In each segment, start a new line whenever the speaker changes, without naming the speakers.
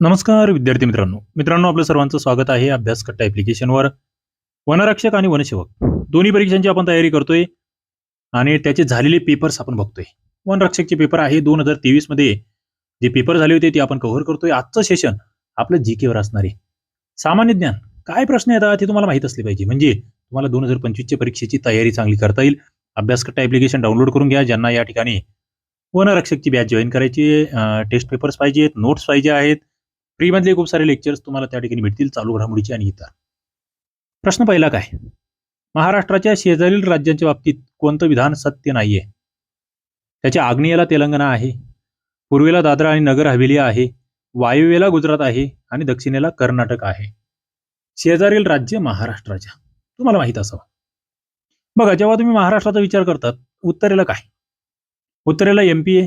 नमस्कार विद्यार्थी मित्रांनो. मित्रांनो आपलं सर्वांचं स्वागत आहे अभ्यास कट्टा ॲप्लिकेशनवर वनरक्षक आणि वनसेवक. दोन्ही परीक्षांची आपण तयारी करतोय आणि त्याचे झालेले पेपर्स आपण बघतोय. वनरक्षकचे पेपर आहे दोन हजार तेवीसमध्ये. जे पेपर झाले होते ते आपण कव्हर करतोय. आजचं सेशन आपलं जी केवर असणार आहे. सामान्य ज्ञान. काय प्रश्न येतात ते तुम्हाला माहीत असले पाहिजे. म्हणजे तुम्हाला दोन हजार पंचवीसच्या परीक्षेची तयारी चांगली करता येईल. अभ्यास कट्टा ॲप्लिकेशन डाउनलोड करून घ्या. ज्यांना या ठिकाणी वनरक्षकची बॅच जॉईन करायची टेस्ट पेपर्स पाहिजेत नोट्स पाहिजे आहेत. फ्रीमधले खूप सारे लेक्चर्स तुम्हाला त्या ठिकाणी भेटतील चालू घडामोडीचे आणि इतर. प्रश्न पहिला काय? महाराष्ट्राच्या शेजारील राज्यांच्या बाबतीत कोणतं विधान सत्य नाहीये? त्याच्या आग्नेयेला तेलंगणा आहे पूर्वेला दादरा आणि नगर हवेली आहे वायव्येला गुजरात आहे आणि दक्षिणेला कर्नाटक आहे. शेजारील राज्य महाराष्ट्राच्या. तुम्हाला माहीत असावं. बघा जेव्हा तुम्ही महाराष्ट्राचा विचार करतात उत्तरेला काय? उत्तरेला एमपी आहे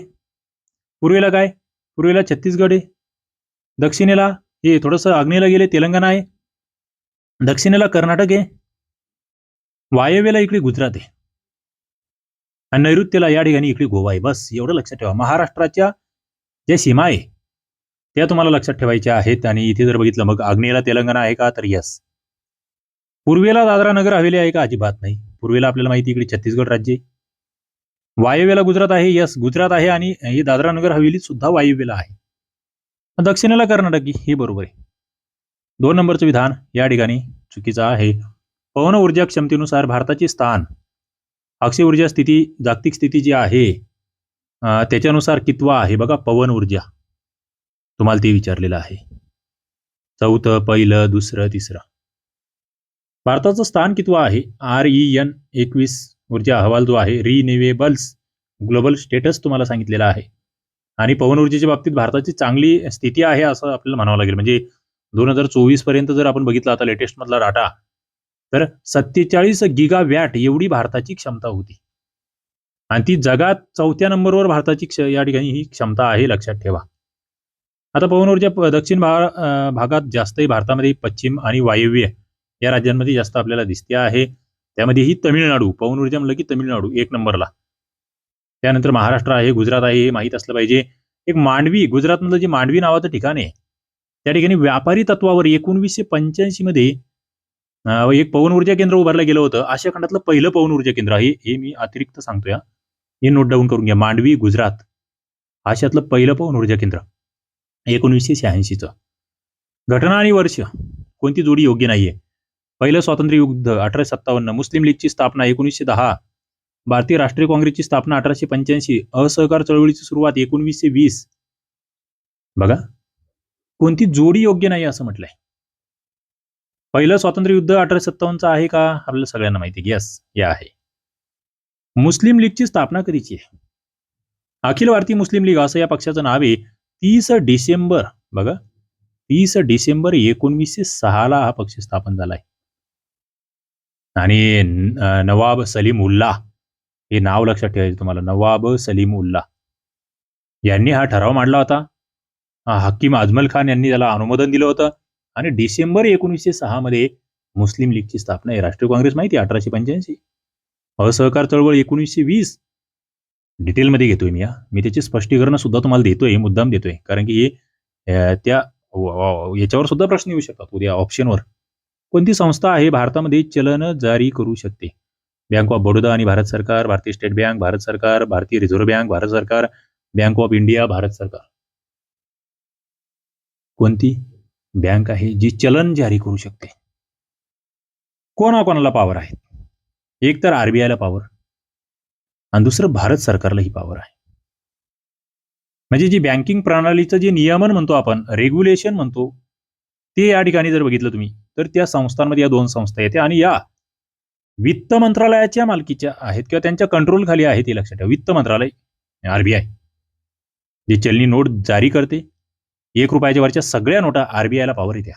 पूर्वेला काय? पूर्वेला छत्तीसगड आहे दक्षिणेला हे थोडंसं आग्नेला गेले तेलंगणा आहे. दक्षिणेला कर्नाटक आहे. वायव्येला इकडे गुजरात आहे. आणि नैऋत्येला या ठिकाणी इकडे गोवा आहे. बस एवढं लक्षात ठेवा. महाराष्ट्राच्या ज्या सीमा आहे त्या तुम्हाला लक्षात ठेवायच्या आहेत. आणि इथे जर बघितलं मग आग्नेयेला तेलंगणा आहे का? तर यस पूर्वेला दादरा नगर हवेली आहे का? अजिबात नाही. पूर्वेला आपल्याला माहिती इकडे छत्तीसगड राज्य वायव्येला गुजरात आहे यस गुजरात आहे. आणि हे दादरा नगर हवेली सुद्धा वायव्येला आहे. दक्षिणेला कर्नाटकी हे बरोबर आहे. दोन नंबरचं विधान या ठिकाणी चुकीचं आहे. पवन ऊर्जा क्षमतेनुसार भारताचे स्थान. अक्षय ऊर्जा स्थिती जागतिक स्थिती जी आहे त्याच्यानुसार कितवा आहे? बघा पवन ऊर्जा. तुम्हाला ते विचारलेलं आहे. चौथं पहिलं दुसरं तिसरं. भारताचं स्थान कितवा आहे? आर ई एन एकवीस ऊर्जा अहवाल जो आहे रिन्युएबल्स ग्लोबल स्टेटस तुम्हाला सांगितलेला आहे. आणि पवन ऊर्जेच्या बाबतीत भारताची चांगली स्थिती आहे असं आपल्याला म्हणावं लागेल. म्हणजे दोन हजार चोवीसपर्यंत जर आपण बघितलं आता लेटेस्ट मधला डाटा तर सत्तेचाळीस गिगा वॅट एवढी भारताची क्षमता होती. आणि ती जगात चौथ्या नंबरवर भारताची क्ष या ठिकाणी ही क्षमता आहे लक्षात ठेवा. आता पवन ऊर्जा दक्षिण भा भागात जास्तही भारतामध्ये पश्चिम आणि वायव्य या राज्यांमध्ये जास्त आपल्याला दिसते आहे. त्यामध्ये ही तमिळनाडू पवन ऊर्जा म्हणलं की तमिळनाडू एक नंबरला. त्यानंतर महाराष्ट्र आहे गुजरात आहे हे माहीत असलं पाहिजे. एक मांडवी गुजरातमधलं जे मांडवी नावाचं ठिकाण आहे त्या ठिकाणी व्यापारी तत्वावर एकोणवीसशे पंच्याऐंशी मध्ये एक पवन ऊर्जा केंद्र उभारलं गेलं होतं. आशिया खंडातलं पहिलं पवन ऊर्जा केंद्र आहे हे मी अतिरिक्त सांगतोय हे नोट डाऊन करून घ्या. मांडवी गुजरात. आशियातलं पहिलं पवन ऊर्जा केंद्र. एकोणीसशे शहाऐंशीचं. घटना आणि वर्ष. कोणती जोडी योग्य नाहीये. पहिलं स्वातंत्र्य युद्ध अठराशे सत्तावन्न. मुस्लिम लीगची स्थापना एकोणीसशे दहा. भारतीय राष्ट्रीय काँग्रेसची स्थापना अठराशे पंच्याऐंशी असहकार चळवळीची सुरुवात एकोणवीसशे वीस. बघा. कोणती जोडी योग्य नाही असं म्हटलंय. पहिलं स्वातंत्र्य युद्ध अठराशे सत्तावन्नचं आहे का? आपल्याला सगळ्यांना माहिती येस या आहे. मुस्लिम लीगची स्थापना कधीची आहे? अखिल भारतीय मुस्लिम लीग असं या पक्षाचं नाव आहे. तीस डिसेंबर. बघा. तीस डिसेंबर एकोणवीसशे सहाला हा पक्ष स्थापन झालाय. आणि नवाब सलीम उल्ला हे नाव लक्षात ठेवायचं तुम्हाला. नवाब सलीम उल्ला यांनी हा ठराव मांडला होता. हकीम अजमल खान यांनी त्याला अनुमोदन दिलं होतं. आणि डिसेंबर एकोणीसशे सहा मध्ये मुस्लिम लीगची स्थापना आहे. राष्ट्रीय काँग्रेस माहिती अठराशे पंच्याऐंशी. असहकार चळवळ एकोणीसशे वीस. डिटेलमध्ये घेतोय मी या मी त्याचे स्पष्टीकरण सुद्धा तुम्हाला देतोय मुद्दाम देतोय. कारण की हे त्या याच्यावर सुद्धा प्रश्न येऊ शकतात उद्या ऑप्शनवर कोणती संस्था आहे भारतामध्ये चलन जारी करू शकते? बँक ऑफ बडोदा आणि भारत सरकार भारतीय स्टेट बँक भारत सरकार भारतीय रिझर्व्ह बँक भारत सरकार बँक ऑफ इंडिया भारत सरकार. कोणती? बँक आहे जी चलन जारी करू शकते. कोणाकोणाला पॉवर आहे एक तर आरबीआयला पॉवर आणि दुसरं भारत सरकारला ही पॉवर आहे. म्हणजे जी बँकिंग प्रणालीचं जे नियमन म्हणतो आपण रेग्युलेशन म्हणतो ते या ठिकाणी जर बघितलं तुम्ही तर त्या संस्थांमध्ये या दोन संस्था येते आणि या वित्त मंत्रालयाच्या मालकीच्या आहेत किंवा त्यांच्या कंट्रोल खाली आहेत ते लक्षात ठेवा. वित्त मंत्रालय आरबीआय जे चलनी नोट जारी करते एक रुपयाच्या वरच्या सगळ्या नोटा आरबीआयला पॉवर येत्या.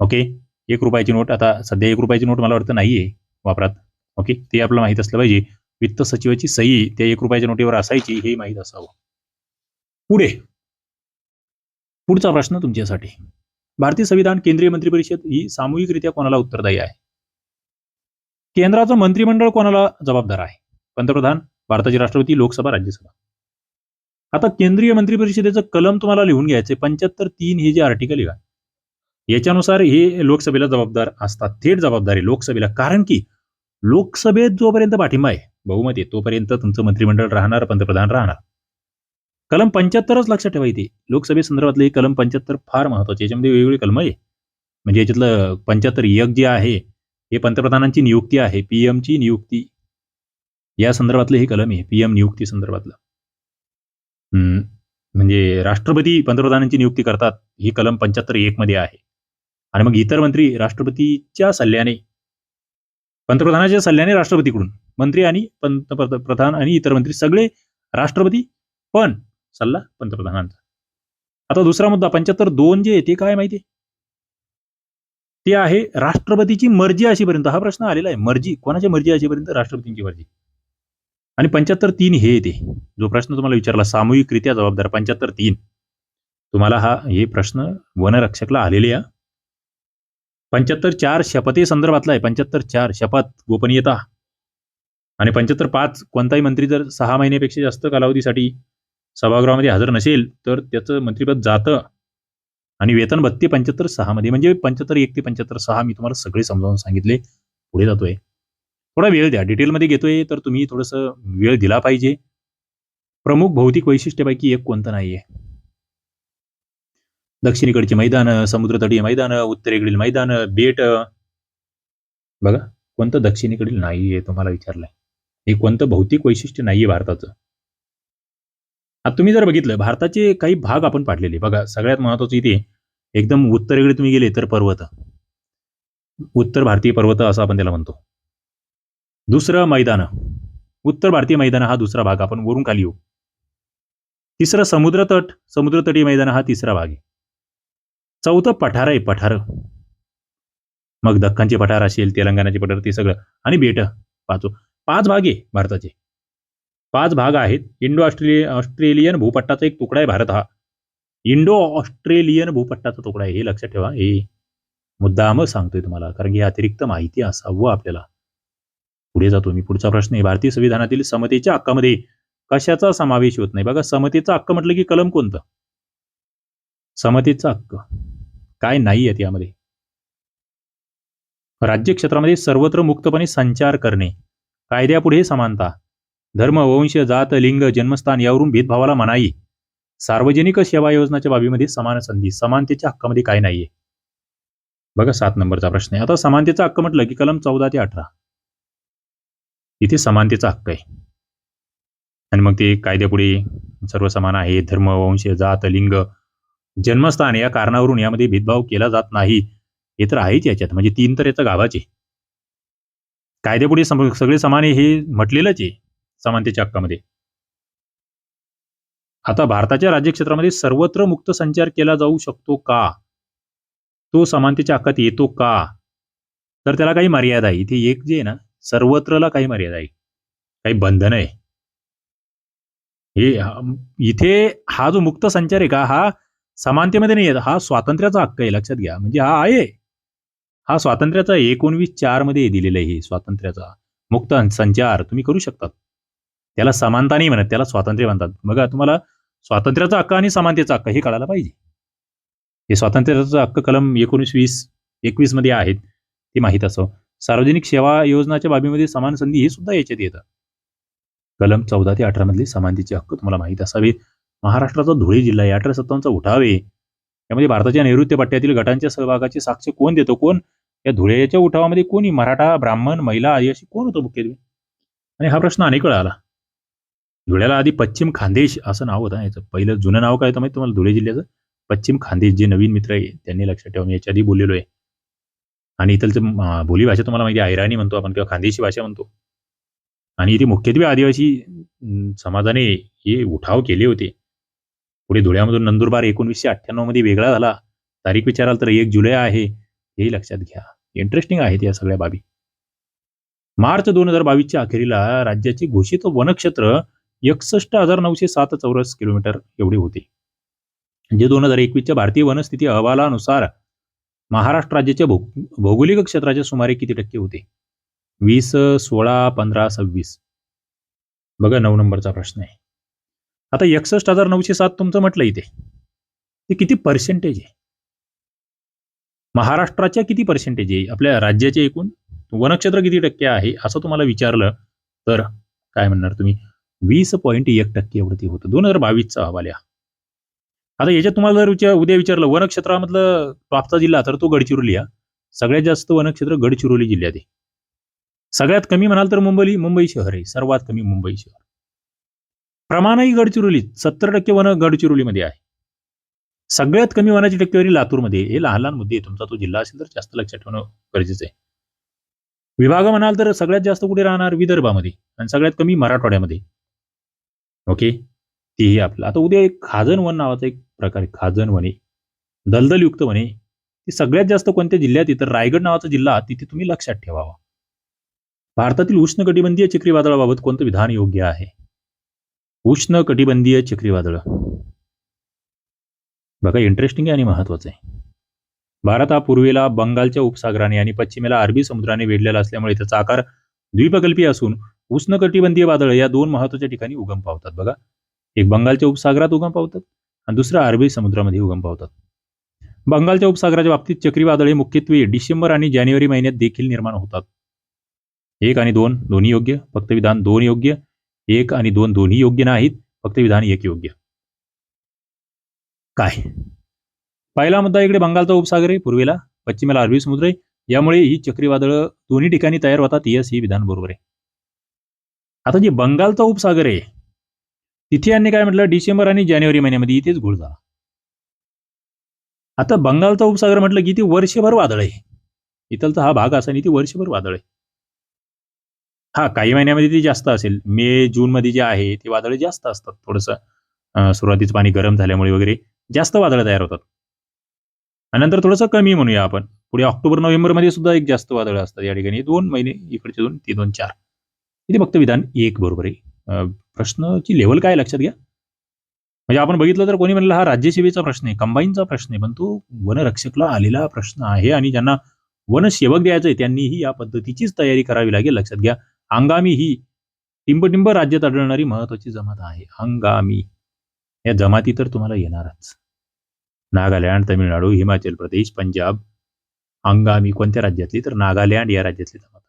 ओके एक रुपयाची नोट आता सध्या एक रुपयाची नोट मला वाटतं नाहीये वापरात. ओके ते आपल्याला माहीत असलं पाहिजे. वित्त सचिवाची सही त्या एक रुपयाच्या नोटीवर असायची हे माहीत असावं. पुढे. पुढचा प्रश्न तुमच्यासाठी. भारतीय संविधान केंद्रीय मंत्रिपरिषद ही सामूहिकरित्या कोणाला उत्तरदायी आहे? केंद्राचं मंत्रिमंडळ कोणाला जबाबदार आहे? पंतप्रधान भारताची राष्ट्रपती लोकसभा राज्यसभा. आता केंद्रीय मंत्रिपरिषदेचं कलम तुम्हाला लिहून घ्यायचे पंच्याहत्तर तीन हे जे आर्टिकल आहे याच्यानुसार हे लोकसभेला जबाबदार असतात. थेट जबाबदारी लोकसभेला. कारण की लोकसभेत जोपर्यंत पाठिंबा आहे बहुमत आहे तोपर्यंत तुमचं मंत्रिमंडळ राहणार पंतप्रधान राहणार. कलम पंच्याहत्तरच लक्षात ठेवा इथे. लोकसभेसंदर्भातलं हे कलम पंच्याहत्तर फार महत्त्वाचे याच्यामध्ये वेगवेगळी कलम आहे. म्हणजे याच्यातलं पंच्याहत्तर एक जे आहे हे पंतप्रधानांची नियुक्ती आहे PM ची नियुक्ती. या संदर्भातलं हे कलम आहे पीएम नियुक्ती संदर्भातलं. हम्म, म्हणजे राष्ट्रपती पंतप्रधानांची नियुक्ती करतात ही कलम पंच्याहत्तर एक मध्ये आहे. आणि मग इतर मंत्री राष्ट्रपतीच्या सल्ल्याने पंतप्रधानाच्या सल्ल्याने राष्ट्रपतीकडून मंत्री आणि पंतप्रधान आणि इतर मंत्री सगळे राष्ट्रपती पण सल्ला पंतप्रधानांचा. आता दुसरा मुद्दा पंच्याहत्तर दोन जे आहे ते काय माहिती ते आहे राष्ट्रपतीची मर्जी अशीपर्यंत. हा प्रश्न आलेला आहे. मर्जी. कोणाची मर्जी अशीपर्यंत? राष्ट्रपतींची मर्जी. आणि पंच्याहत्तर तीन हे येते जो प्रश्न तुम्हाला विचारला सामूहिकरित्या जबाबदार पंच्याहत्तर तीन. तुम्हाला हा हे प्रश्न वनरक्षकला आलेले आहे. पंच्याहत्तर चार शपथे संदर्भातला आहे. पंच्याहत्तर चार शपथ गोपनीयता. आणि पंच्याहत्तर पाच कोणताही मंत्री जर सहा महिन्यापेक्षा जास्त कालावधीसाठी सभागृहामध्ये हजर नसेल तर त्याचं मंत्रिपद जातं. आणि वेतन भत्ते पंच्याहत्तर सहा मध्ये म्हणजे पंच्याहत्तर एक ते पंच्याहत्तर सहा मी तुम्हाला सगळे समजावून सांगितले. पुढे जातोय. थोडा वेळ द्या. डिटेलमध्ये घेतोय तर तुम्ही थोडंसं वेळ दिला पाहिजे. प्रमुख भौतिक वैशिष्ट्यापैकी एक कोणतं नाहीये. दक्षिणेकडची मैदान समुद्रतटीय मैदान उत्तरेकडील मैदान बेट. बघा कोणतं दक्षिणेकडील नाहीये तुम्हाला विचारलंय. हे कोणतं भौतिक वैशिष्ट्य नाहीये भारताचं? आता तुम्ही जर बघितलं भारताचे काही भाग आपण पाडलेले. बघा सगळ्यात महत्वाचं इथे एकदम उत्तरेकडे तुम्ही गेले तर पर्वत. उत्तर भारतीय पर्वत असं आपण त्याला म्हणतो. दुसरं मैदान. उत्तर भारतीय मैदान हा दुसरा भाग. आपण वरून खाली येऊ. तिसरं समुद्रतट. समुद्रतटीय मैदान हा तिसरा भाग आहे. चौथं पठार आहे पठार. मग दख्खनचे पठार असेल तेलंगणाचे पठार ते सगळं. आणि बेट. पाचो पाच भाग आहे भारताचे. पाच भाग आहेत. इंडो ऑस्ट्रेलिय ऑस्ट्रेलियन भूपट्टाचा एक तुकडा आहे भारत हा. इंडो ऑस्ट्रेलियन भूपट्टाचा तुकडा आहे. हे लक्षात ठेवा. हे मुद्दाम सांगतोय तुम्हाला कारण की अतिरिक्त माहिती असावं आपल्याला. पुढे जातो मी. पुढचा प्रश्न आहे. भारतीय संविधानातील समतेच्या हक्कामध्ये कशाचा समावेश होत नाही? बघा समतेचा हक्क म्हटलं की कलम कोणतं? समतेचा हक्क. काय नाही आहेत यामध्ये राज्य क्षेत्रामध्ये सर्वत्र मुक्तपणे संचार करणे. कायद्यापुढे समानता. धर्म वंश जात लिंग जन्मस्थान यावरून भेदभावाला मनाई. सार्वजनिक सेवा योजनाच्या बाबीमध्ये समान संधी समानतेच्या हक्कामध्ये काय नाहीये? बघा सात नंबरचा प्रश्न आहे. आता समानतेचा हक्क म्हटलं की कलम चौदा ते अठरा. इथे समानतेचा हक्क आहे. आणि मग ते कायद्यापुढे सर्व समान आहे. धर्म वंश जात लिंग जन्मस्थान या कारणावरून यामध्ये भेदभाव केला जात नाही. हे तर आहेच याच्यात. म्हणजे तीन तर याचा गावाचे कायद्यापुढे सम- सगळे समान आहे हे म्हटलेलंच आहे. समानतेच्या हक्कामध्ये. आता भारताच्या राज्यक्षेत्रामध्ये सर्वत्र मुक्त संचार केला जाऊ शकतो का? तो समानतेच्या हक्कात येतो का? तर त्याला काही मर्यादा आहे. इथे एक जे आहे ना सर्वत्रला काही मर्यादा आहे. काही बंधन आहे. हे इथे हा जो मुक्त संचार आहे का हा समानतेमध्ये नाही येत हा स्वातंत्र्याचा हक्क आहे. लक्षात घ्या. म्हणजे हा आहे. हा स्वातंत्र्याचा एकोणवीस चारमध्ये दिलेला आहे हे स्वातंत्र्याचा मुक्त संचार. तुम्ही करू शकतात. त्याला समानता नाही म्हणत त्याला स्वातंत्र्य म्हणतात. बघा तुम्हाला स्वातंत्र्याचा हक्क आणि समानतेचा हक्क हे कळायला पाहिजे. हे स्वातंत्र्याचा हक्क कलम एकोणीस वीस एकवीसमध्ये आहेत ते माहीत असो. सार्वजनिक सेवा योजनाच्या बाबीमध्ये समान संधी हे सुद्धा याच्यात येतं. कलम चौदा ते अठरा मधले समानतेचे हक्क तुम्हाला माहीत असावे. महाराष्ट्राचा धुळे जिल्हा आहे अठरा सत्तावन्नचा उठावे यामध्ये भारताच्या नैऋत्य पट्ट्यातील गटांच्या सहभागाची साक्ष कोण देतो कोण? या धुळेच्या उठावामध्ये कोणी? मराठा ब्राह्मण महिला आदिवासी कोण होतं मुख्यत्वे? आणि हा प्रश्न अनेक वेळा आला. धुळ्याला आधी पश्चिम खानदेश असं नाव होतं. याचं पहिलं जुनं नाव काय होतं माहिती तुम्हाला? धुळे जिल्ह्याचं पश्चिम खानदेश जे नवीन मित्र आहे त्यांनी लक्षात ठेवा. मी याच्या आधी बोललेलो आहे. आणि इथलचं बोलीभाषा तुम्हाला माहिती आहे ऐराणी म्हणतो आपण किंवा खानदेशी भाषा म्हणतो. आणि इथे मुख्यत्वे आदिवासी समाजाने हे उठाव केले होते. पुढे धुळ्यामधून नंदुरबार एकोणीसशे अठ्ठ्याण्णवमध्ये वेगळा झाला. तारीख विचाराल तर एक जुलै आहे. हेही लक्षात घ्या. इंटरेस्टिंग आहेत या सगळ्या बाबी. मार्च दोन हजार बावीसच्या अखेरीला राज्याचे घोषित वनक्षेत्र एकसष्ट हजार नऊशे सात चौरस किलोमीटर एवढे होते. जे दोन हजार एकवीसच्या भारतीय वनस्थिती अहवालानुसार महाराष्ट्र राज्याच्या भौ भौगोलिक क्षेत्राच्या सुमारे किती टक्के होते? वीस सोळा पंधरा सव्वीस. बघा नऊ नंबरचा प्रश्न आहे. आता एकसष्ट हजार नऊशे सात तुमचं म्हटलं इथे. ते किती पर्सेंटेज आहे? महाराष्ट्राच्या किती पर्सेंटेज आहे? आपल्या राज्याचे एकूण? वनक्षेत्र किती टक्के आहे? असं तुम्हाला विचारलं तर काय म्हणणार तुम्ही? वीस पॉईंट एक टक्के एवढं होतं. दोन हजार बावीसचा अहवाल या. आता याच्यात तुम्हाला जर विचार उद्या विचारलं वनक्षेत्रामधलं टॉपचा जिल्हा तर तो गडचिरोली हा सगळ्यात जास्त वनक्षेत्र गडचिरोली जिल्ह्यात आहे. सगळ्यात कमी म्हणाल तर मुंबई मुंबई शहर आहे. सर्वात कमी मुंबई शहर. प्रमाणही गडचिरोलीत सत्तर टक्के वन गडचिरोलीमध्ये आहे. सगळ्यात कमी वनाची टक्केवारी लातूरमध्ये हे लहान लहान मुद्दे आहे. तुमचा तो जिल्हा असेल तर जास्त लक्षात ठेवणं गरजेचं आहे. विभाग म्हणाल तर सगळ्यात जास्त कुठे राहणार? विदर्भामध्ये. आणि सगळ्यात कमी मराठवाड्यामध्ये. ओके? तेही आपलं. आता उद्या एक खाजन वन नावाचा एक प्रकार आहे खाजन वने. दलदलयुक्त वने. ती सगळ्यात जास्त कोणत्या जिल्ह्यात आहे रायगड नावाचा जिल्हा तिथे तुम्ही लक्षात ठेवावा. भारतातील उष्णकटिबंधीय चक्रीवादळाबाबत कोणतं विधान योग्य आहे? उष्ण कटिबंधीय चक्रीवादळ. बघा इंटरेस्टिंग आहे आणि महत्वाचं आहे. भारत हा पूर्वेला बंगालच्या उपसागराने आणि पश्चिमेला अरबी समुद्राने वेढलेला असल्यामुळे त्याचा आकार द्वीपकल्पी असून उष्णकटिबंधीय वादळ या दोन महत्त्वाच्या ठिकाणी उगम पावतात. बघा एक बंगालच्या उपसागरात उगम पावतात आणि दुसरा अरबी समुद्रामध्ये उगम पावतात. बंगालच्या उपसागराच्या बाबतीत चक्रीवादळ हे मुख्यत्वे डिसेंबर आणि जानेवारी महिन्यात देखील निर्माण होतात. एक आणि दोन दोन्ही योग्य फक्त विधान दोन योग्य एक आणि दोन दोन्ही योग्य नाहीत फक्त विधान एक योग्य. काय? पहिला मुद्दा इकडे बंगालचा उपसागर आहे पूर्वेला पश्चिमेला अरबी समुद्र आहे यामुळे ही चक्रीवादळ दोन्ही ठिकाणी तयार होतात यस ही विधान बरोबर आहे. आता जे बंगालचा उपसागर आहे तिथे यांनी काय म्हटलं? डिसेंबर आणि जानेवारी महिन्यामध्ये इथेच घोळ झाला. आता बंगालचा उपसागर म्हटलं की ती वर्षभर वादळ आहे. इथलचा हा भाग असा आणि ती वर्षभर वादळ आहे. हा काही महिन्यामध्ये ती जास्त असेल. मे जून मध्ये जे आहे ते वादळ जास्त असतात. थोडंसं सुरुवातीचं पाणी गरम झाल्यामुळे वगैरे जास्त वादळं तयार होतात. आणि नंतर थोडंसं कमी म्हणूया आपण. पुढे ऑक्टोबर नोव्हेंबरमध्ये सुद्धा एक जास्त वादळ असतात या ठिकाणी. दोन महिने इकडचे दोन ते दोन चार. इथे फक्त विधान एक बरोबर आहे. प्रश्नची प्रश्नाची लेवल काय लक्षात घ्या. म्हणजे आपण बघितलं तर कोणी म्हणलं हा राज्यसेवेचा प्रश्न आहे कंबाईनचा प्रश्न आहे पण तो वनरक्षकला आलेला प्रश्न आहे आणि ज्यांना वनसेवक द्यायचं आहे त्यांनीही या पद्धतीचीच तयारी करावी लागेल लक्षात घ्या. हंगामी ही टिंबटिंब राज्यात आढळणारी महत्वाची जमात आहे. हंगामी. या जमाती तर तुम्हाला येणारच. नागालँड तमिळनाडू हिमाचल प्रदेश पंजाब. हंगामी कोणत्या राज्यातली? तर नागालँड या राज्यातली जमात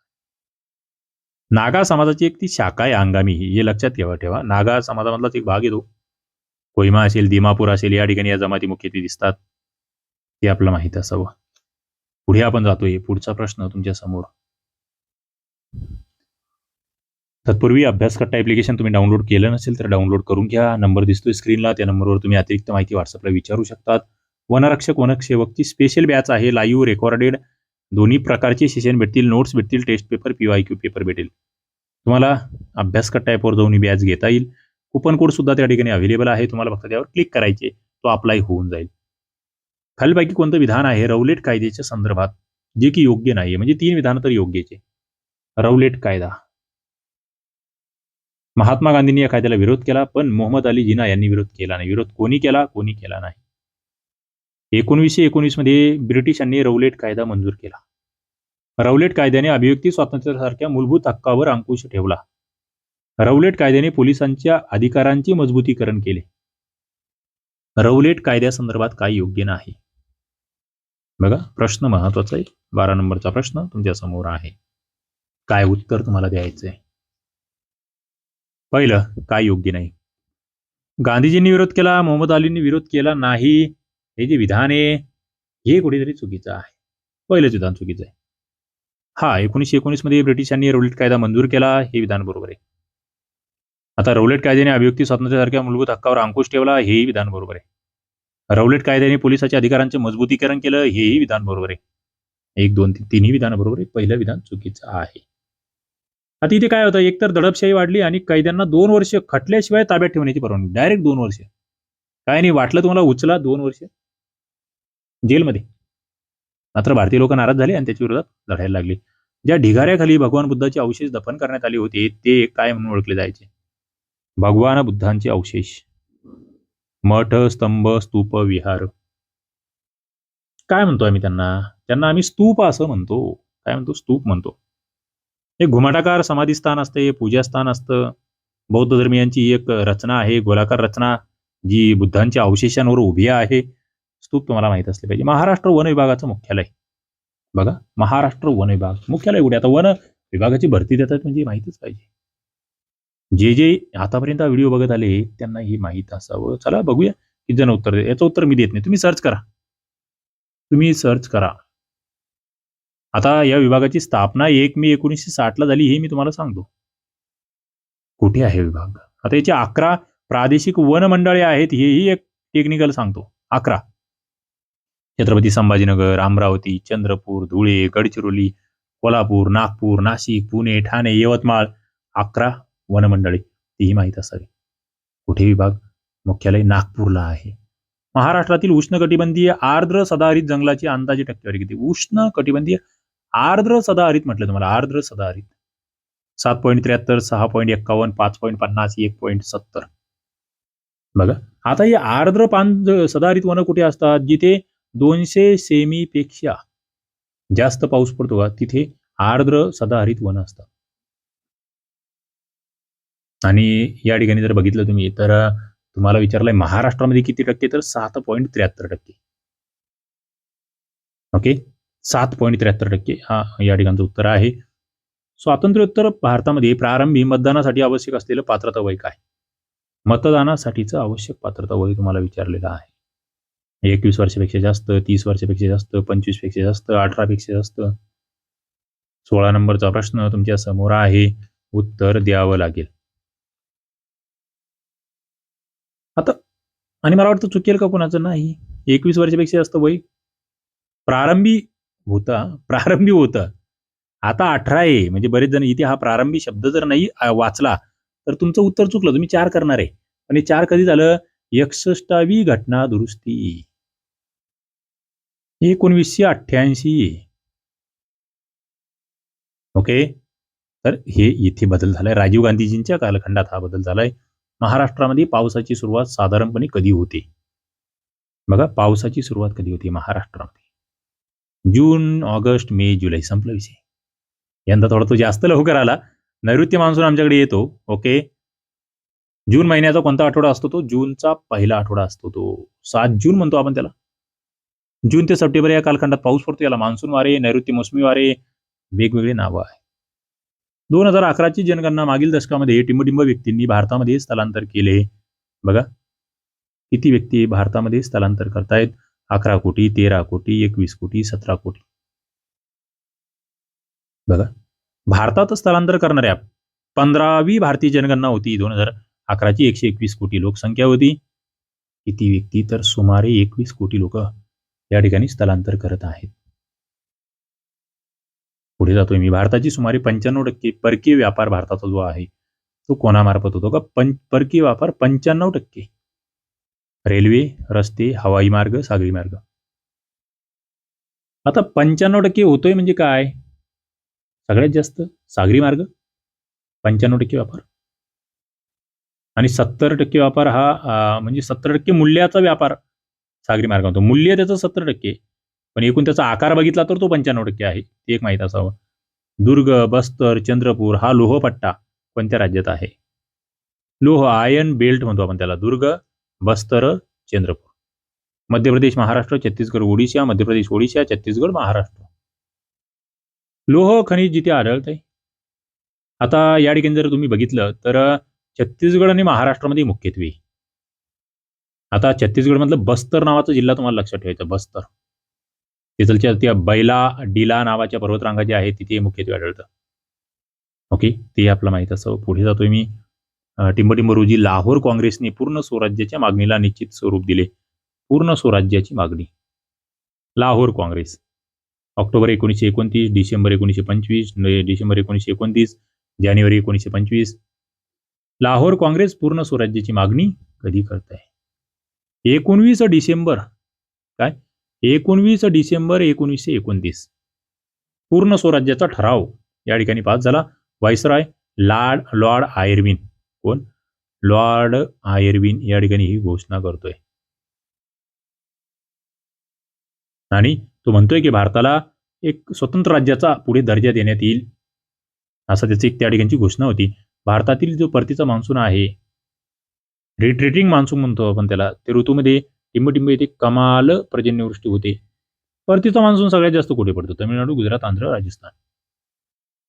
नागा समाजाची एक ती शाखा आहे अंगामी ही हे लक्षात ठेवा ठेवा. नागा समाजामधलाच एक भाग येतो कोहिमा असेल दिमापूर असेल या ठिकाणी या जमाती मुख्यत्वे दिसतात. ते आपलं माहीत असावं. पुढे आपण जातोय. पुढचा प्रश्न तुमच्यासमोर. तत्पूर्वी अभ्यासकट्टा ऍप्लिकेशन तुम्ही डाउनलोड केलं नसेल तर डाउनलोड करून घ्या. नंबर दिसतोय स्क्रीनला त्या नंबरवर तुम्ही अतिरिक्त माहिती व्हॉट्सअपला विचारू शकतात. वनरक्षक वनसेवकची स्पेशल बॅच आहे. लाईव्ह रेकॉर्डेड दोन्ही प्रकारचे सेशन भेटतील. नोट्स भेटतील test paper P Q paper भेटेल. तुम्हाला अभ्यासकट्टा टाईपवर जाऊन बॅच घेता येईल. कुपन कोड सुद्धा त्या ठिकाणी अवेलेबल आहे. तुम्हाला फक्त त्यावर क्लिक करायचे. तो अप्लाय होऊन जाईल. खालीलपैकी कोणतं विधान आहे? रौलेट कायद्याच्या संदर्भात. जे की योग्य नाही म्हणजे तीन विधान तर योग्यचे. रौलेट कायदा. महात्मा गांधींनी या कायद्याला विरोध केला पण मोहम्मद अली जिना यांनी विरोध केला नाही. विरोध कोणी केला? कोणी केला नाही. एकोणीसशे एकोणीसमध्ये ब्रिटिशांनी रौलेट कायदा मंजूर केला. रौलेट कायद्याने अभिव्यक्ती स्वातंत्र्यासारख्या मूलभूत हक्कावर अंकुश ठेवला. रौलेट कायद्याने पोलिसांच्या अधिकारांचे मजबूतीकरण केले. रौलेट कायद्यासंदर्भात काय योग्य नाही. बघा प्रश्न महत्त्वाचा आहे. बारा नंबरचा प्रश्न तुमच्यासमोर आहे. काय उत्तर तुम्हाला द्यायचं आहे? पहिलं काय योग्य नाही? गांधीजींनी विरोध केला मोहम्मद अलींनी विरोध केला नाही. हे जे विधान आहे हे कुठेतरी चुकीचं आहे. पहिलंच विधान चुकीचं आहे. हा एकोणीसशे एकोणीसमध्ये ब्रिटिशांनी रौलेट कायदा मंजूर केला हे विधान बरोबर आहे. आता रौलेट कायद्याने अभिव्यक्ती स्वातंत्र्यासारख्या मूलभूत हक्कावर अंकुश ठेवला हेही विधान बरोबर आहे. रौलेट कायद्याने पोलिसाच्या अधिकारांचे मजबूतीकरण केलं हेही विधान बरोबर आहे. एक दोन तीन तिन्ही विधान बरोबर आहे पहिलं विधान चुकीचं आहे. आता इथे काय होतं? एकतर दडपशाही वाढली आणि कैद्यांना दोन वर्ष खटल्याशिवाय ताब्यात ठेवण्याची परवानगी. डायरेक्ट दोन वर्ष. काय नाही वाटलं तुम्हाला उचला दोन वर्ष? जेलमध्ये. मात्र भारतीय लोक नाराज झाले आणि त्याच्या विरोधात लढायला लागले. ज्या ढिगाऱ्याखाली भगवान बुद्धाचे अवशेष दफन करण्यात आले होते ते काय म्हणून ओळखले जायचे? भगवान बुद्धांचे अवशेष. मठ स्तंभ स्तूप विहार. काय म्हणतो आम्ही त्यांना? त्यांना आम्ही स्तूप असं म्हणतो. काय म्हणतो? स्तूप म्हणतो. हे घुमाटाकार समाधीस्थान असते पूजास्थान असतं. बौद्ध धर्मियांची एक रचना आहे गोलाकार रचना जी बुद्धांच्या अवशेषांवर उभी आहे. स्तूप तुम्हाला माहीत असले पाहिजे. महाराष्ट्र वन विभागाचं मुख्यालय. बघा महाराष्ट्र वन विभाग. मुख्यालय कुठे? आता वन विभागाची भरती देतात म्हणजे माहितीच पाहिजे. जे जे आतापर्यंत व्हिडिओ बघत आले त्यांना हे माहीत असावं. चला बघूया किती जण उत्तर दे याचं उत्तर मी देत नाही. तुम्ही सर्च करा. तुम्ही सर्च करा. आता या विभागाची स्थापना एक मे एकोणीसशे साठला झाली हे मी तुम्हाला सांगतो. कुठे आहे विभाग? आता याचे अकरा प्रादेशिक वन मंडळे आहेत हेही एक टेक्निकल सांगतो. अकरा. छत्रपती संभाजीनगर अमरावती चंद्रपूर धुळे गडचिरोली कोल्हापूर नागपूर नाशिक पुणे ठाणे यवतमाळ अकरा वनमंडळे. तीही माहीत असावी. कुठे विभाग? मुख्यालय नागपूरला आहे. महाराष्ट्रातील उष्ण कटिबंधीय आर्द्र सदाहरित जंगलाची अंदाजे टक्केवारी किती? उष्ण कटिबंधीय आर्द्र सदाहरित म्हटलं तुम्हाला. आर्द्र सदाहरित. सात पॉईंट त्र्याहत्तर सहा पॉईंट एक्कावन्न पाच पॉईंट पन्नास एक पॉईंट सत्तर. बघा. आता हे आर्द्र पान सदाहरित वन कुठे असतात? जिथे दोनशे सेमी पेक्षा जास्त पाऊस पडतो का? तिथे आर्द्र सदाहरित वन असतात आणि या ठिकाणी जर बघितलं तुम्ही तर तुम्हाला विचारलंय महाराष्ट्रामध्ये किती टक्के? तर सात पॉईंट त्र्याहत्तर टक्के. ओके? सात पॉईंट त्र्याहत्तर टक्के हा या ठिकाणचं उत्तर आहे. स्वातंत्र्योत्तर भारतामध्ये प्रारंभी मतदानासाठी आवश्यक असलेलं पात्रता वय काय? मतदानासाठीचं आवश्यक पात्रता वय तुम्हाला विचारलेलं आहे. एकवीस वर्षापेक्षा जास्त तीस वर्षापेक्षा जास्त पंचवीसपेक्षा जास्त अठरा पेक्षा जास्त. सोळा नंबरचा प्रश्न तुमच्यासमोर आहे. उत्तर द्यावं लागेल. आता आणि मला वाटतं चुकेल का कोणाचं? नाही. एकवीस वर्षापेक्षा जास्त वय प्रारंभी होता प्रारंभी होता. आता अठरा आहे. म्हणजे बरेच जण इथे हा प्रारंभी शब्द जर नाही वाचला तर तुमचं उत्तर चुकलं. तुम्ही चार करणार आहे. पण चार कधी झालं? एकसष्टावी घटना दुरुस्ती एकोणवीसशे अठ्ठ्याऐंशी. ओके? तर हे इथे बदल झालाय. राजीव गांधीजींच्या कालखंडात हा बदल झालाय. महाराष्ट्रामध्ये पावसाची सुरुवात साधारणपणे कधी होते? बघा पावसाची सुरुवात कधी होती महाराष्ट्रामध्ये? जून ऑगस्ट मे जुलै संपला विषय. यंदा थोडा तो जास्त लवकर आला. नैऋत्य मान्सून आमच्याकडे येतो. ओके? जून महिन्याचा कोणता आठवडा असतो तो? जूनचा पहिला आठवडा असतो तो. सात जून म्हणतो आपण त्याला. जून ते सप्टेंबर या कालखंडात पाऊस पडतो याला मान्सून वारे नैऋत्य मोसमी वारे वेगवेगळे नावं आहे दोन हजार अकराची जनगणना मागील दशकामध्ये टिंबटिंब व्यक्तींनी भारतामध्ये स्थलांतर केले. बघा किती व्यक्ती भारतामध्ये स्थलांतर करतायत? अकरा कोटी तेरा कोटी एकवीस कोटी सतरा कोटी. बघा भारतात स्थलांतर करणाऱ्या पंधरावी भारतीय जनगणना होती दोन हजार अकराची एकशे एकवीस कोटी लोकसंख्या होती. किती व्यक्ती? तर सुमारे एकवीस कोटी लोक. या ठिकाणी स्थलांतर करत आहेत. पुढे जातोय मी. भारताची सुमारे पंच्याण्णव टक्के परकीय व्यापार भारताचा जो आहे तो कोणामार्फत होतो का? पं परकीय व्यापार पंच्याण्णव टक्के. रेल्वे रस्ते हवाई मार्ग सागरी मार्ग. आता पंच्याण्णव टक्के होतोय म्हणजे काय? सगळ्यात जास्त सागरी मार्ग पंच्याण्णव टक्के व्यापार. आणि सत्तर टक्के व्यापार हा म्हणजे सत्तर टक्के मूल्याचा व्यापार सागरी मार्ग होतो मूल्य त्याचं सत्तर टक्के. पण एकूण त्याचा आकार बघितला तर तो पंच्याण्णव टक्के आहे. ते एक माहीत असावं. दुर्ग बस्तर चंद्रपूर हा लोहपट्टा कोणत्या राज्यात आहे? लोह आयन बेल्ट म्हणतो आपण त्याला. दुर्ग बस्तर चंद्रपूर. मध्य प्रदेश महाराष्ट्र छत्तीसगड ओडिशा मध्य प्रदेश ओडिशा छत्तीसगड महाराष्ट्र. लोह खनिज जिथे आढळते आता या ठिकाणी जर तुम्ही बघितलं तर छत्तीसगड आणि महाराष्ट्रामध्ये मुख्यत्वे. आता छत्तीसगडमधलं बस्तर नावाचा जिल्हा तुम्हाला लक्षात ठेवायचा बस्तर. तिथलच्या त्या बैला डिला नावाच्या पर्वतरांगा ज्या आहेत तिथे मुख्यत्वे आढळतं. ओके ते आपलं माहीत असं पुढे जातोय मी. अं, टिंबटिंब रोजी लाहोर काँग्रेसने पूर्ण स्वराज्याच्या मागणीला निश्चित स्वरूप दिले. पूर्ण स्वराज्याची मागणी. लाहोर काँग्रेस. ऑक्टोबर एकोणीसशे एकोणतीस डिसेंबर एकोणीसशे पंचवीस डिसेंबर एकोणीसशे एकोणतीस जानेवारी एकोणीसशे पंचवीस. लाहोर काँग्रेस पूर्ण स्वराज्याची मागणी कधी करत आहे एकोणवीस डिसेंबर काय? एकोणवीस डिसेंबर एकोणीसशे एकोणतीस. पूर्ण स्वराज्याचा ठराव या ठिकाणी पास झाला. Viceroy lord lord Irwin. कोण? लॉर्ड आयर्विन या ठिकाणी ही घोषणा करतोय. आणि तो म्हणतोय की भारताला एक स्वतंत्र राज्याचा पुढे दर्जा देण्यात येईल. असं त्याची एक त्या ठिकाणची घोषणा होती. भारतातील जो परतीचा मान्सून आहे रिट्रीटिंग मान्सून म्हणतो आपण त्याला. ते ऋतूमध्ये टिंबटिंब येथे कमाल पर्जन्यवृष्टी होते. परतीचा मान्सून सगळ्यात जास्त कुठे पडतो? तमिळनाडू गुजरात आंध्र राजस्थान.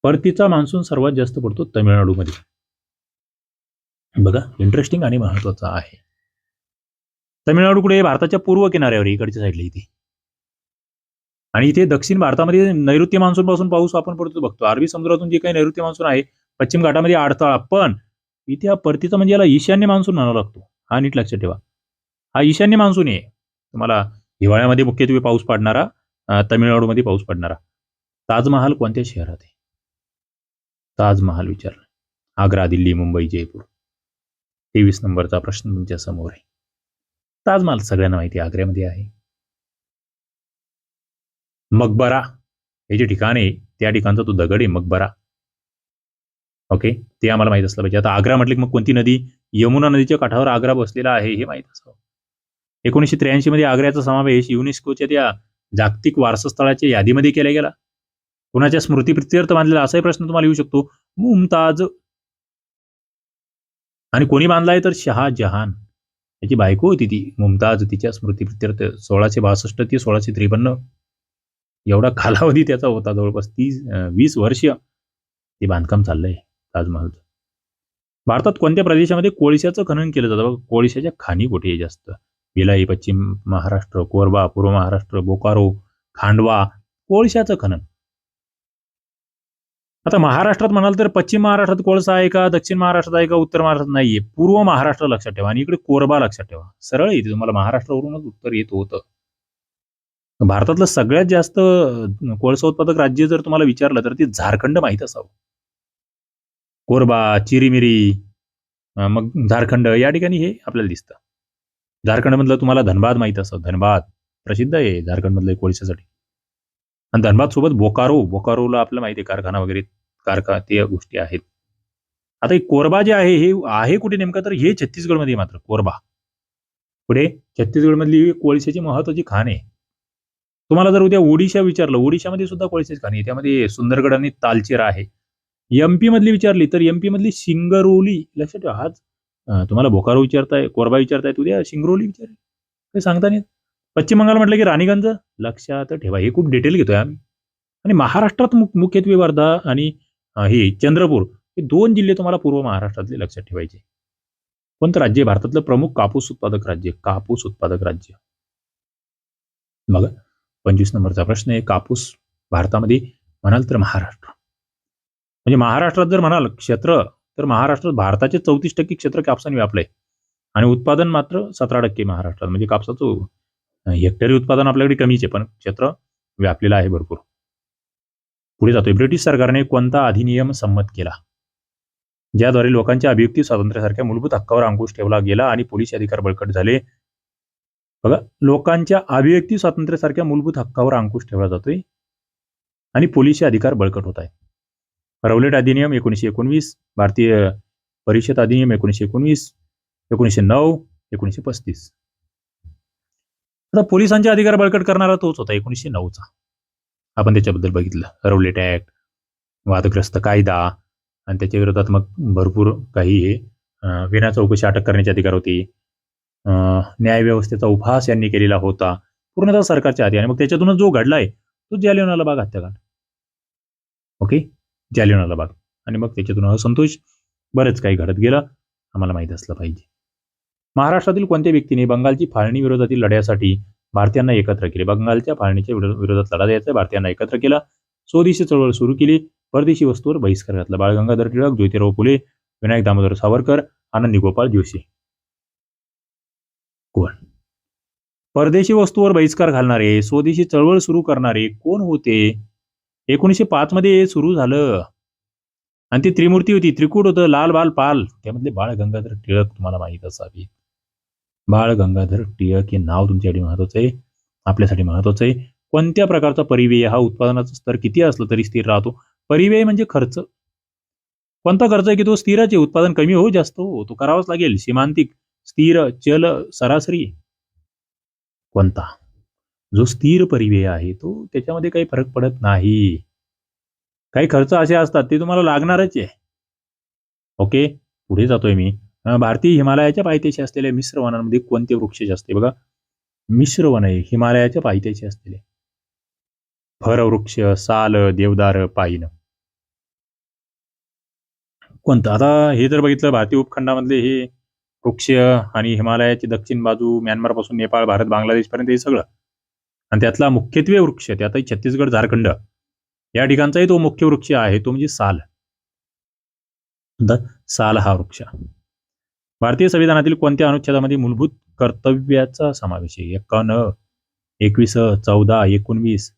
परतीचा मान्सून सर्वात जास्त पडतो तमिळनाडूमध्ये. बघा इंटरेस्टिंग आणि महत्त्वाचा आहे. तमिळनाडूकडे भारताच्या पूर्व किनाऱ्यावर इकडच्या साईडला इथे. आणि इथे दक्षिण भारतामध्ये नैऋत्य मान्सून पासून पाऊस आपण पडतो बघतो. अरबी समुद्रातून जे काही नैऋत्य मान्सून आहे पश्चिम घाटामध्ये अडथळा पण इथे हा परतीचा म्हणजे याला ईशान्य मान्सून म्हणावा लागतो. हा नीट लक्षात ठेवा. हा ईशान्य मान्सून आहे. तुम्हाला हिवाळ्यामध्ये मुख्यत्वे पाऊस पडणारा तामिळनाडूमध्ये तमिळनाडूमध्ये पाऊस पडणारा. ताजमहाल कोणत्या शहरात आहे? ताजमहाल विचारला. आग्रा दिल्ली मुंबई जयपूर. तेवीस नंबरचा प्रश्न तुमच्यासमोर आहे. ताजमहाल सगळ्यांना माहिती आहे, आग्र्यामध्ये आहे. मकबरा हे जे ठिकाण आहे त्या ठिकाणचा तो दगड आहे मकबरा. ओके ते आम्हाला माहीत असलं पाहिजे. आता आग्रा म्हटलं की मग कोणती नदी? यमुना नदीच्या काठावर आग्रा बसलेला आहे हे माहीत असावं एकोणीसशे त्र्याऐंशी मध्ये आग्र्याचा समावेश युनेस्कोच्या त्या जागतिक वारसास्थळाच्या यादीमध्ये केला गेला. कुणाच्या स्मृतीप्रित्यर्थ बांधलेला असाही प्रश्न तुम्हाला येऊ शकतो. मुमताज. आणि कोणी बांधलाय तर शहाजहान. याची बायको होती ती मुमताज तिच्या स्मृतीप्रित्यर्थ सोळाशे बासष्ट ते सोळाशे त्रेपन्न. एवढा कालावधी त्याचा होता जवळपास तीस वीस वर्ष ते बांधकाम चाललंय. ताजमहालचं. भारतात कोणत्या प्रदेशामध्ये कोळशाचं खनन केलं जातं? बघा कोळशाच्या खाणी कुठे आहे जास्त. भिलाई पश्चिम महाराष्ट्र कोरबा पूर्व महाराष्ट्र बोकारो खांडवा कोळशाचं खनन. आता महाराष्ट्रात म्हणाल तर पश्चिम महाराष्ट्रात कोळसा आहे का? दक्षिण महाराष्ट्रात आहे का? उत्तर महाराष्ट्रात नाहीये. पूर्व महाराष्ट्र लक्षात ठेवा आणि इकडे कोरबा लक्षात ठेवा. सरळ येते. तुम्हाला महाराष्ट्रावरूनच उत्तर येत होतं. भारतातलं सगळ्यात जास्त कोळसा उत्पादक राज्य जर तुम्हाला विचारलं तर ते झारखंड माहीत असावं. कोरबा चिरीमिरी मग झारखंड या ठिकाणी हे आपल्याला दिसतं. झारखंडमधलं तुम्हाला धनबाद माहीत असतं. धनबाद प्रसिद्ध आहे झारखंडमधलं कोळशासाठी. आणि धनबाद सोबत बोकारो. बोकारोला आपल्याला माहिती आहे कारखाना वगैरे कारखा ते गोष्टी आहेत. आता हे कोरबा जे आहे हे आहे कुठे नेमकं? तर हे छत्तीसगडमध्ये मात्र कोरबा. पुढे छत्तीसगडमधली कोळशाची महत्वाची खाण. आहे तुम्हाला जर उद्या ओडिशा विचारलं ओडिशामध्ये सुद्धा कोळशाची खाण. आहे त्यामध्ये सुंदरगड आणि तालचेरा आहे. एमपी मधली विचारली तर एमपी मधली सिंगरोली लक्षात ठेवा हाच तुम्हाला बोकारो विचारताय कोरबा विचारताय उद्या सिंगरोली विचार काही सांगता नाही पश्चिम बंगाल म्हटलं की राणीगंज? लक्षात ठेवा हे खूप डिटेल घेतोय आम्ही. आणि महाराष्ट्रात मुख- मुख्यत्वे वर्धा आणि हे चंद्रपूर. हे दोन जिल्हे तुम्हाला पूर्व महाराष्ट्रातले लक्षात ठेवायचे. कोणतं राज्य? भारतातलं प्रमुख कापूस उत्पादक राज्य. कापूस उत्पादक राज्य. मग पंचवीस नंबरचा प्रश्न आहे. कापूस भारतामध्ये म्हणाल तर महाराष्ट्र. म्हणजे महाराष्ट्रात जर म्हणाल क्षेत्र तर महाराष्ट्रात भारताचे चौतीस टक्के क्षेत्र कापसाने व्यापलंय. आणि उत्पादन मात्र सतरा टक्के महाराष्ट्रात. म्हणजे कापसाचं हेक्टरी उत्पादन आपल्याकडे कमीच आहे पण क्षेत्र व्यापलेलं आहे भरपूर. पुढे जातोय. ब्रिटिश सरकारने कोणता अधिनियम संमत केला? ज्याद्वारे लोकांच्या अभिव्यक्ती स्वातंत्र्यासारख्या मूलभूत हक्कावर अंकुश ठेवला गेला आणि पोलीस अधिकार बळकट झाले. बघा लोकांच्या अभिव्यक्ती स्वातंत्र्यासारख्या मूलभूत हक्कावर अंकुश ठेवला जातोय आणि पोलिसी अधिकार बळकट होत आहे. रौलेट अधिनियम एकोणीसशे एकोणवीस भारतीय परिषद अधिनियम एकोणीसशे एकोणवीस एकोणीसशे नऊ एकोणीसशे पस्तीस. आता पोलिसांचे अधिकार बळकट करणारा तोच होता एकोणीसशे नऊचा. आपण त्याच्याबद्दल बघितलं. रौलेट ऍक्ट वादग्रस्त कायदा आणि त्याच्या विरोधात मग भरपूर काही हे विना चौकशी अटक करण्याचे अधिकार होते. न्यायव्यवस्थेचा उपहास यांनी केलेला होता. पूर्णतः सरकारच्या आधी आणि मग त्याच्यातूनच जो घडलाय तो जालियनवाला बाग हत्याकांड. ओके? जालियनवाला बाग. आणि मग त्याच्यातून असंतोष बरंच काही घडत गेलं आम्हाला माहीत असलं पाहिजे. महाराष्ट्रातील कोणत्या व्यक्तीने बंगालची फाळणी विरोधातील लढ्यासाठी भारतीयांना एकत्र केले? बंगालच्या फाळणीच्या विरोधात लढा द्यायचा भारतीयांना एकत्र केला. स्वदेशी चळवळ सुरू केली. परदेशी वस्तूवर बहिष्कार घातला. बाळ गंगाधर टिळक ज्योतिराव फुले विनायक दामोदर सावरकर आनंदी गोपाळ जोशी. कोण? परदेशी वस्तूवर बहिष्कार घालणारे स्वदेशी चळवळ सुरू करणारे कोण होते? एकोणीसशे पाच मध्ये सुरू झालं. आणि ती त्रिमूर्ती होती त्रिकूट होतं लाल बाल पाल. त्यामधले बाळ गंगाधर टिळक तुम्हाला माहीत असावी. बाळ गंगाधर टिळक हे नाव तुमच्यासाठी महत्वाचं आहे आपल्यासाठी महत्वाचं आहे. कोणत्या प्रकारचा परिव्यय? हा उत्पादनाचा स्तर किती असलं तरी स्थिर राहतो. परिव्यय म्हणजे खर्च. कोणता खर्च आहे की तो स्थिरचे उत्पादन कमी हो जास्त हो तो करावाच लागेल. सीमांतिक स्थिर चल सरासरी. कोणता? जो स्थिर परिव्यय आहे तो त्याच्यामध्ये काही फरक पडत नाही. काही खर्च असे असतात ते तुम्हाला लागणारच आहे. ओके पुढे जातोय मी. भारतीय हिमालयाच्या पायथ्याशी असलेल्या मिश्र वनांमध्ये कोणते वृक्ष जास्त बघा. मिश्र वन आहे हिमालयाच्या पायथ्याशी असलेले. फरवृक्ष साल देवदार पाईन. कोणतं? आता हे जर बघितलं भारतीय उपखंडामधले हे वृक्ष आणि हिमालयाची दक्षिण बाजू म्यानमारपासून नेपाळ भारत बांगलादेशपर्यंत हे सगळं. आणि त्यातला मुख्यत्वे वृक्ष त्यातही छत्तीसगड झारखंड. या ठिकाणचाही तो मुख्य वृक्ष आहे तो म्हणजे साल. द साल हा वृक्ष. भारतीय संविधानातील कोणत्या अनुच्छेदामध्ये मूलभूत कर्तव्याचा समावेश आहे? एकावन्न एकवीस चौदा एकोणवीस.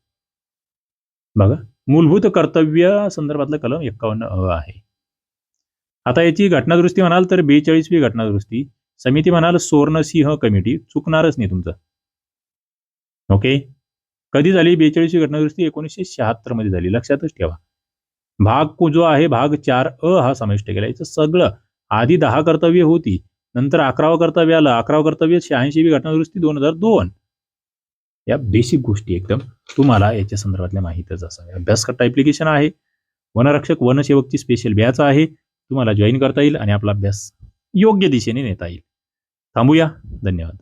बघा मूलभूत कर्तव्य संदर्भातलं कलम एक्कावन्न अ आहे. आता याची घटनादुरुस्ती म्हणाल तर बेचाळीसवी घटनादुरुस्ती. समिती म्हणाल सुवर्णसिंह कमिटी. चुकणारच नाही तुमचं. ओके? कधी झाली बेचाळीसवी घटनादुरुस्ती? एकोणीसशे शहात्तरमध्ये झाली. लक्षातच ठेवा. भाग जो आहे भाग चार अ हा समाविष्ट केला. याचं सगळं आधी दहा कर्तव्य होती. नंतर अकरावं कर्तव्य आलं. अकरावं कर्तव्य शहाऐंशीवी घटनादुरुस्ती दोन हजार दोन. या बेसिक गोष्टी एकदम तुम्हाला याच्या संदर्भातल्या माहीतच असाव्या. अभ्यासकर्ता ऍप्लिकेशन आहे. वनरक्षक वनसेवकची स्पेशल बॅच आहे. तुम्हाला जॉईन करता येईल आणि आपला अभ्यास योग्य दिशेने नेता येईल. थांबूया. धन्यवाद.